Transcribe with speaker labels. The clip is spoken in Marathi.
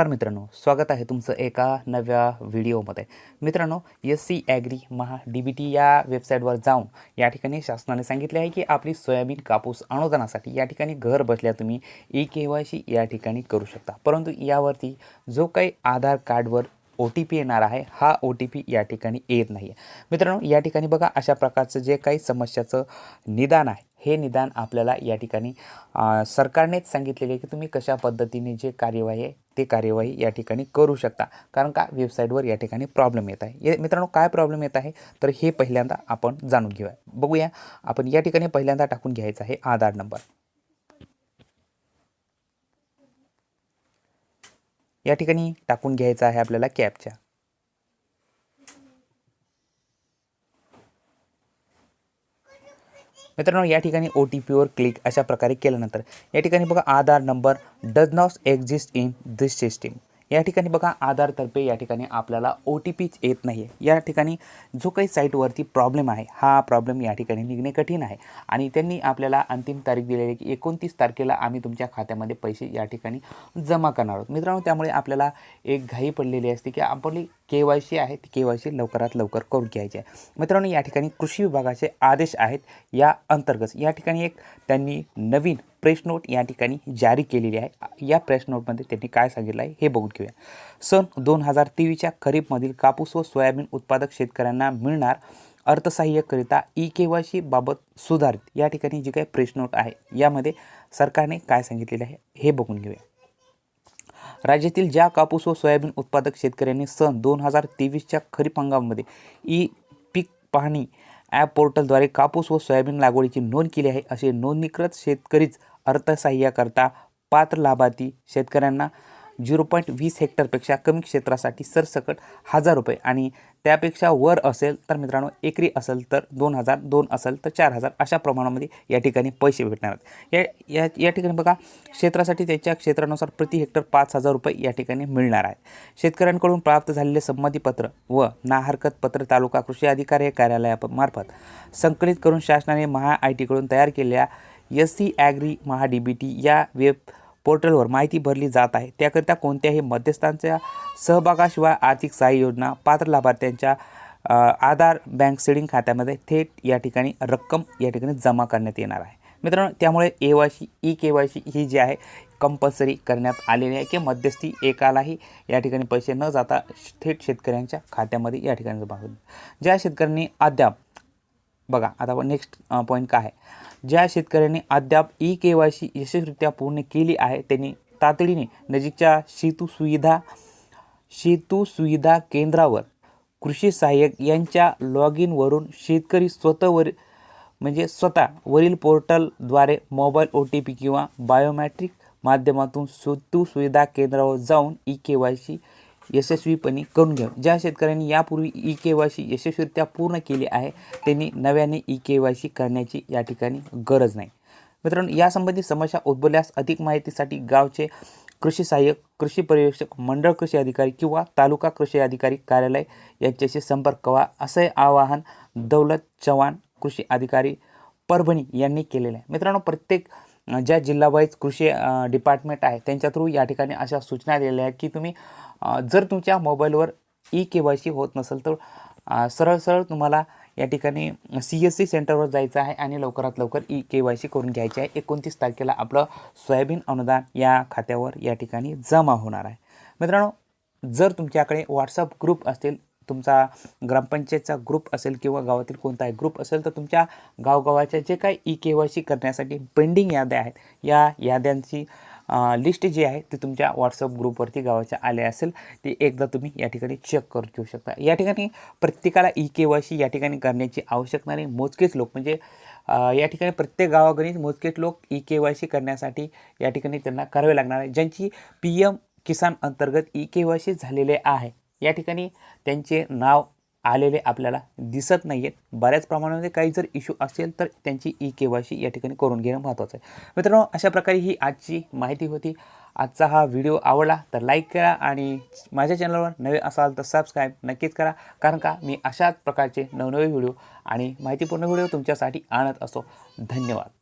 Speaker 1: नमस्कार मित्रांनो स्वागत आहे तुमचं एका नव्या व्हिडिओमध्ये. मित्रांनो S C agri Maha D B T या वेबसाईटवर जाऊन या ठिकाणी शासनाने सांगितले आहे की आपली सोयाबीन कापूस अनुदानासाठी या ठिकाणी घर बसल्या तुम्ही ई के वाय सी या ठिकाणी करू शकता. परंतु यावरती जो काही आधार कार्डवर ओ टी पी येणार आहे हा ओ टी पी या ठिकाणी येत नाही आहे मित्रांनो या ठिकाणी बघा अशा प्रकारचं जे काही समस्याचं निदान आहे हे निदान आपल्याला या ठिकाणी सरकारनेच सांगितलेले आहे की तुम्ही कशा पद्धतीने जे कार्यवाही आहे ती कार्यवाही या ठिकाणी करू शकता. कारण का? वेबसाईटवर या ठिकाणी प्रॉब्लेम येत आहे. मित्रांनो काय प्रॉब्लेम येत आहे? तर हे पहिल्यांदा आपण जाणून घेऊया. बघूया आपण या ठिकाणी पहिल्यांदा टाकून घ्यायचा आहे आधार नंबर. या ठिकाणी टाकून घ्यायचा आहे आपल्याला कॅबच्या मित्रांनो या ठिकाणी ओ टी पीवर क्लिक अशा प्रकारे केल्यानंतर या ठिकाणी बघा Aadhaar number does not exist in this system या ठिकाणी बघा आधारतर्फे या ठिकाणी आपल्याला ओ टी पीच येत नाही आहे या ठिकाणी जो काही साईटवरती प्रॉब्लेम आहे हा प्रॉब्लेम या ठिकाणी निघणे कठीण आहे. आणि त्यांनी आपल्याला अंतिम तारीख दिलेली की एकोणतीस तारखेला आम्ही तुमच्या खात्यामध्ये पैसे या ठिकाणी जमा करणार आहोत. मित्रांनो त्यामुळे आपल्याला एक घाई पडलेली असते की आपली के वाय सी आहे ती के वाय सी लवकरात लवकर करून घ्यायची आहे. मित्रांनो या ठिकाणी कृषी विभागाचे आदेश आहेत. या अंतर्गत या ठिकाणी एक त्यांनी नवीन प्रेस नोट या ठिकाणी जारी केलेली आहे. या प्रेस नोटमध्ये त्यांनी काय सांगितलं आहे हे बघून घेऊया. सन दोन हजार तेवीसच्या खरीपमधील कापूस व सोयाबीन उत्पादक शेतकऱ्यांना मिळणार अर्थसहाय्यकरिता ई के वाय सी बाबत सुधारित या ठिकाणी जी काही प्रेस नोट आहे यामध्ये सरकारने काय सांगितलेलं आहे हे बघून घेऊया. राज्यातील ज्या कापूस व सोयाबीन उत्पादक शेतकऱ्यांनी सन दोन हजार तेवीसच्या खरीप हंगामामध्ये ई पीक पाहणी ॲप पोर्टलद्वारे कापूस व सोयाबीन लागवडीची नोंद केली आहे असे नोंदणीकृत शेतकरीच अर्थसहाय्याकरता पात्र लाभार्थी शेतकऱ्यांना झिरो पॉईंट वीस हेक्टरपेक्षा कमी क्षेत्रासाठी सरसकट हजार रुपये आणि त्यापेक्षा वर असेल तर मित्रांनो एकरी असेल तर दोन हजार दोन असेल तर चार हजार अशा प्रमाणामध्ये या ठिकाणी पैसे भेटणार आहेत. या या या ठिकाणी बघा क्षेत्रासाठी त्याच्या क्षेत्रानुसार प्रति हेक्टर पाच हजार रुपये या ठिकाणी मिळणार आहेत शेतकऱ्यांकडून प्राप्त झालेले संमतीपत्र व ना हरकत पत्र तालुका कृषी अधिकारी कार्यालयामार्फत संकलित करून शासनाने महा आय टीकडून तयार केलेल्या S C agri Maha D B T या वेब पोर्टलवर माहिती भरली जात आहे. त्याकरिता कोणत्याही मध्यस्थांच्या सहभागाशिवाय आर्थिक सहाय्य योजना पात्र लाभार्थ्यांच्या आधार बँक सेडिंग खात्यामध्ये थेट या ठिकाणी रक्कम या ठिकाणी जमा करण्यात येणार आहे. मित्रांनो त्यामुळे A Y C E K Y C ही जी आहे कंपल्सरी करण्यात आलेली आहे की मध्यस्थी एकालाही या ठिकाणी पैसे न जाता थेट शेतकऱ्यांच्या खात्यामध्ये या ठिकाणी जमा होईल. ज्या शेतकऱ्यांनी अद्याप बघा आता आपण नेक्स्ट पॉईंट काय आहे? ज्या शेतकऱ्यांनी अद्याप ई के वाय सी यशस्वीरित्या पूर्ण केली आहे त्यांनी तातडीने नजीकच्या सेतू सुविधा सेतू सुविधा केंद्रावर कृषी सहाय्यक यांच्या लॉग इनवरून शेतकरी स्वतःवर म्हणजे स्वतः वरील पोर्टलद्वारे मोबाईल ओ टी पी किंवा बायोमॅट्रिक माध्यमातून सेतू सुविधा केंद्रावर जाऊन ई के वाय सी यशस्वीपणे करून घ्या ज्या शेतकऱ्यांनी यापूर्वी ई के वाय सी यशस्वीरित्या पूर्ण केली आहे त्यांनी नव्याने ई के वाय सी करण्याची या ठिकाणी गरज नाही. मित्रांनो यासंबंधी समस्या उद्भवल्यास अधिक माहितीसाठी गावचे कृषी सहाय्यक कृषी पर्यवेक्षक मंडळ कृषी अधिकारी किंवा तालुका कृषी अधिकारी कार्यालय यांच्याशी संपर्क व्हा असे आवाहन दौलत चव्हाण कृषी अधिकारी परभणी यांनी केलेलं आहे. मित्रांनो प्रत्येक ज्या जिल्हावाईज कृषी डिपार्टमेंट आहे त्यांच्या थ्रू या ठिकाणी अशा सूचना दिलेल्या आहेत की तुम्ही जर तुमच्या मोबाईलवर ई के वाय सी होत नसेल तर सरळ सरळ तुम्हाला या ठिकाणी सी एस सी सेंटरवर जायचं आहे आणि लवकरात लवकर ई के वाय सी करून घ्यायची आहे. एकोणतीस तारखेला आपलं सोयाबीन अनुदान या खात्यावर या ठिकाणी जमा होणार आहे. मित्रांनो जर तुमच्याकडे व्हॉट्सअप ग्रुप असेल तुमचा ग्रामपंचायतचा ग्रुप असेल किंवा गावातील कोणताही ग्रुप असेल तर तुमच्या गावगावाच्या जे काही ई के वाय सी करण्यासाठी पेंडिंग याद्या आहेत या याद्यांची लिस्ट जी आहे ती तुमच्या व्हॉट्सअप ग्रुपवरती गावाच्या आले असेल ती एकदा तुम्ही या ठिकाणी चेक करून घेऊ शकता. या ठिकाणी प्रत्येकाला ई के वाय सी या ठिकाणी करण्याची आवश्यकता नाही. मोजकेच लोक म्हणजे या ठिकाणी प्रत्येक गावागणित मोजकेच लोक ई के वाय सी करण्यासाठी या ठिकाणी त्यांना करावे लागणार आहे. ज्यांची पी एम किसान अंतर्गत ई के वाय सी झालेले आहे या ठिकाणी त्यांचे नाव आलेले आपल्याला दिसत नाही आहेत बऱ्याच प्रमाणामध्ये काही जर इश्यू असेल तर त्यांची ई के वाय सी या ठिकाणी करून घेणं महत्त्वाचं आहे. मित्रांनो अशा प्रकारे ही आजची माहिती होती. आजचा हा व्हिडिओ आवडला तर लाईक करा आणि माझ्या चॅनलवर नवे असाल तर सबस्क्राईब नक्कीच करा. कारण का मी अशाच प्रकारचे नवनवे व्हिडिओ आणि माहितीपूर्ण व्हिडिओ तुमच्यासाठी आणत असतो. धन्यवाद.